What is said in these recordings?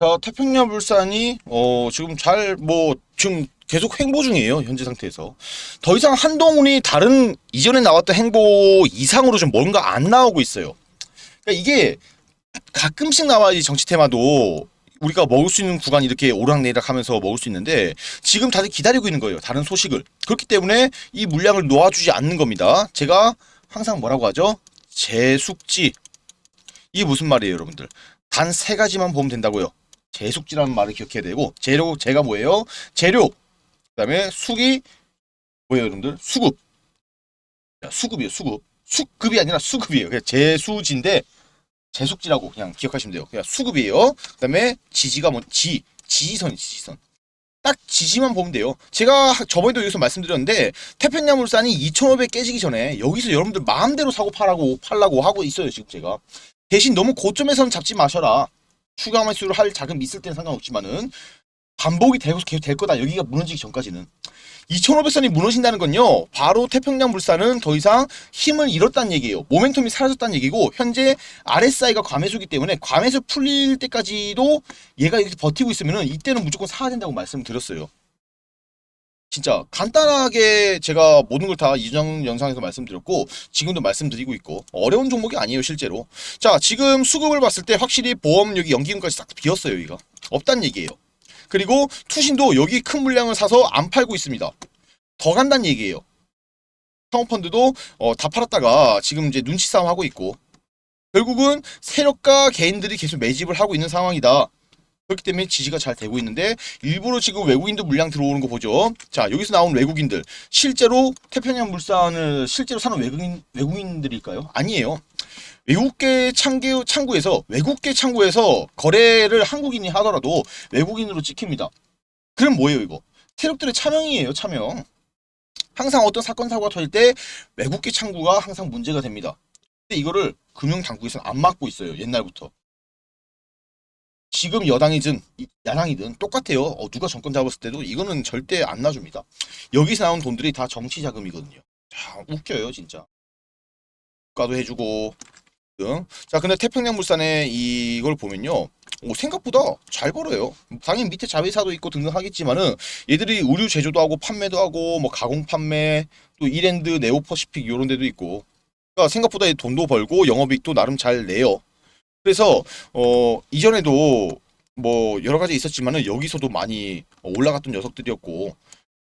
자, 태평양물산이 어, 지금 잘 뭐 지금 계속 횡보 중이에요. 현재 상태에서. 더 이상 한동훈이 다른 이전에 나왔던 행보 이상으로 좀 뭔가 안 나오고 있어요. 그러니까 이게 가끔씩 나와야지 정치 테마도 우리가 먹을 수 있는 구간 이렇게 오락내락 하면서 먹을 수 있는데 지금 다들 기다리고 있는 거예요. 다른 소식을. 그렇기 때문에 이 물량을 놓아주지 않는 겁니다. 제가 항상 뭐라고 하죠? 재숙지. 이게 무슨 말이에요, 여러분들? 단 세 가지만 보면 된다고요. 재숙지라는 말을 기억해야 되고 재료 제가 뭐예요? 재료. 그다음에 숙이 뭐예요, 여러분들? 수급. 자, 수급이에요, 수급. 수급이 아니라 수급이에요. 그냥 재수지인데 재숙지라고 그냥 기억하시면 돼요. 그냥 수급이에요. 그다음에 지지가 뭐 지, 지지선, 지지선. 딱 지지만 보면 돼요. 제가 저번에도 여기서 말씀드렸는데 태평양물산이 2,500 깨지기 전에 여기서 여러분들 마음대로 사고 팔라고 팔라고 하고 있어요 지금 제가. 대신 너무 고점에서는 잡지 마셔라. 추가 매수를 할 자금이 있을 때는 상관없지만은 반복이 되고 계속 될 거다. 여기가 무너지기 전까지는. 2,500선이 무너진다는 건요. 바로 태평양 물산은 더 이상 힘을 잃었다는 얘기예요. 모멘텀이 사라졌다는 얘기고 현재 RSI가 과매수기 때문에 과매수 풀릴 때까지도 얘가 이렇게 버티고 있으면은 이때는 무조건 사야 된다고 말씀드렸어요. 진짜 간단하게 제가 모든 걸 다 이전 영상에서 말씀드렸고 지금도 말씀드리고 있고 어려운 종목이 아니에요 실제로. 자 지금 수급을 봤을 때 확실히 보험 여기 연기금까지 싹 비었어요 여기가. 없단 얘기예요. 그리고 투신도 여기 큰 물량을 사서 안 팔고 있습니다. 더 간다는 얘기예요. 상호펀드도 어, 다 팔았다가 지금 이제 눈치 싸움 하고 있고. 결국은 세력과 개인들이 계속 매집을 하고 있는 상황이다 그렇기 때문에 지지가 잘 되고 있는데 일부러 지금 외국인도 물량 들어오는 거 보죠. 자 여기서 나온 외국인들 실제로 태평양 물산을 실제로 사는 외국인 외국인들일까요? 아니에요. 외국계 창구 창구에서 외국계 창구에서 거래를 한국인이 하더라도 외국인으로 찍힙니다. 그럼 뭐예요 이거? 세력들의 차명이에요 차명. 항상 어떤 사건 사고가 터질 때 외국계 창구가 항상 문제가 됩니다. 근데 이거를 금융 당국에서는 안 막고 있어요 옛날부터. 지금 여당이든 이- 야당이든 똑같아요. 어, 누가 정권 잡았을 때도 이거는 절대 안 놔줍니다. 여기서 나온 돈들이 다 정치 자금이거든요. 자, 웃겨요, 진짜. 국가도 해주고 등. 자, 근데 태평양물산에 이걸 보면요. 오, 생각보다 잘 벌어요. 당연히 밑에 자회사도 있고 등등 하겠지만은 얘들이 의류 제조도 하고 판매도 하고 뭐 가공 판매 또 이랜드 네오퍼시픽 이런 데도 있고 그러니까 생각보다 돈도 벌고 영업이익도 나름 잘 내요. 그래서 어 이전에도 뭐 여러 가지 있었지만은 여기서도 많이 올라갔던 녀석들이었고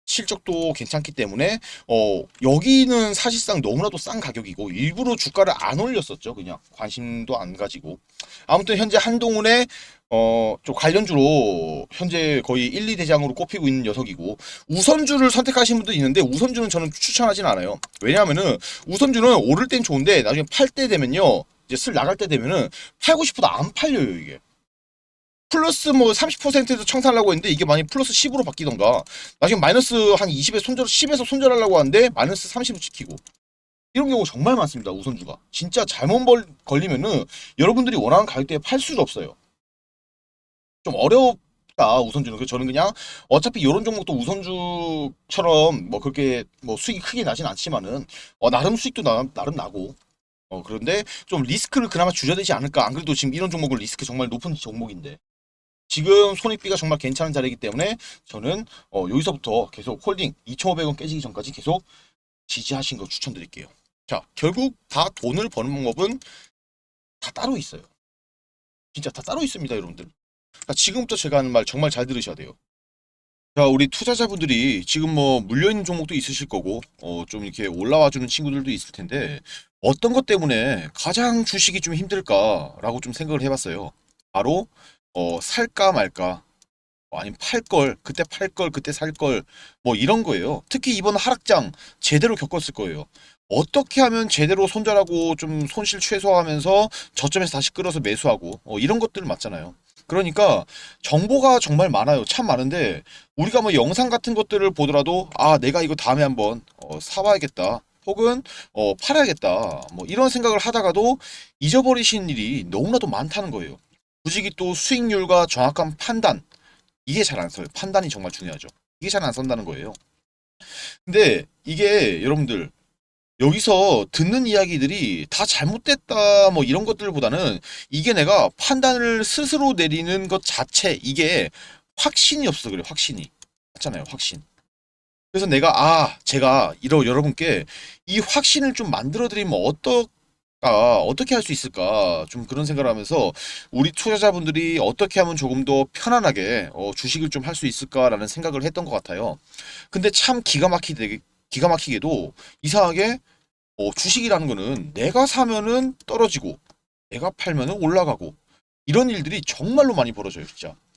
실적도 괜찮기 때문에 어 여기는 사실상 너무나도 싼 가격이고 일부러 주가를 안 올렸었죠. 그냥 관심도 안 가지고. 아무튼 현재 한동훈의 어좀 관련주로 현재 거의 1, 2대장으로 꼽히고 있는 녀석이고 우선주를 선택하신 분도 있는데 우선주는 저는 추천하진 않아요. 왜냐하면은 우선주는 오를 땐 좋은데 나중에 팔 때 되면요 이제 슬 나갈 때 되면은 팔고 싶어도 안 팔려요 이게. 플러스 뭐 30%에서 청산하려고 했는데 이게 만약 플러스 10으로 바뀌던가 나중에 마이너스 한 20에 손절 10에서 손절하려고 하는데 마이너스 30을 지키고. 이런 경우 정말 많습니다 우선주가. 진짜 잘못 벌, 걸리면은 여러분들이 원하는 가격대에 팔 수가 없어요. 좀 어렵다 우선주는. 그래서 저는 그냥 어차피 이런 종목도 우선주처럼 뭐 그렇게 뭐 수익이 크게 나진 않지만은 어, 나름 수익도 나, 나름 나고 어 그런데 좀 리스크를 그나마 줄여야 되지 않을까 안 그래도 지금 이런 종목은 리스크 정말 높은 종목인데 지금 손익비가 정말 괜찮은 자리이기 때문에 저는 어, 여기서부터 계속 홀딩 2,500원 깨지기 전까지 계속 지지하신 거 추천드릴게요. 자, 결국 다 돈을 버는 방법은 다 따로 있어요. 진짜 다 따로 있습니다, 여러분들. 자, 지금부터 제가 하는 말 정말 잘 들으셔야 돼요. 자, 우리 투자자분들이 지금 뭐 물려있는 종목도 있으실 거고, 어, 좀 이렇게 올라와 주는 친구들도 있을 텐데, 어떤 것 때문에 가장 주식이 좀 힘들까라고 좀 생각을 해봤어요. 바로 어, 살까 말까 어, 아니면 팔 걸, 그때 팔 걸, 그때 살 걸, 뭐 이런 거예요. 특히 이번 하락장 제대로 겪었을 거예요. 어떻게 하면 제대로 손절하고 좀 손실 최소화하면서 저점에서 다시 끌어서 매수하고 어, 이런 것들 맞잖아요. 그러니까 정보가 정말 많아요. 참 많은데 우리가 뭐 영상 같은 것들을 보더라도 아 내가 이거 다음에 한번 어, 사봐야겠다. 혹은 어, 팔아야겠다. 뭐 이런 생각을 하다가도 잊어버리신 일이 너무나도 많다는 거예요. 굳이 또 수익률과 정확한 판단 이게 잘 안 써요. 판단이 정말 중요하죠. 이게 잘 안 선다는 거예요. 근데 이게 여러분들 여기서 듣는 이야기들이 다 잘못됐다 뭐 이런 것들보다는 이게 내가 판단을 스스로 내리는 것 자체 이게 확신이 없어 그래 확신이 맞잖아요 확신 그래서 내가 아 제가 이러 여러분께 이 확신을 좀 만들어 드리면 어떨까 어떻게 할 수 있을까? 좀 그런 생각을 하면서 우리 투자자분들이 어떻게 하면 조금 더 편안하게 어, 주식을 좀 할 수 있을까라는 생각을 했던 것 같아요. 근데 참 기가 막히게 기가 막히게도 이상하게 어, 주식이라는 거는 내가 사면은 떨어지고 내가 팔면은 올라가고 이런 일들이 정말로 많이 벌어져요 진짜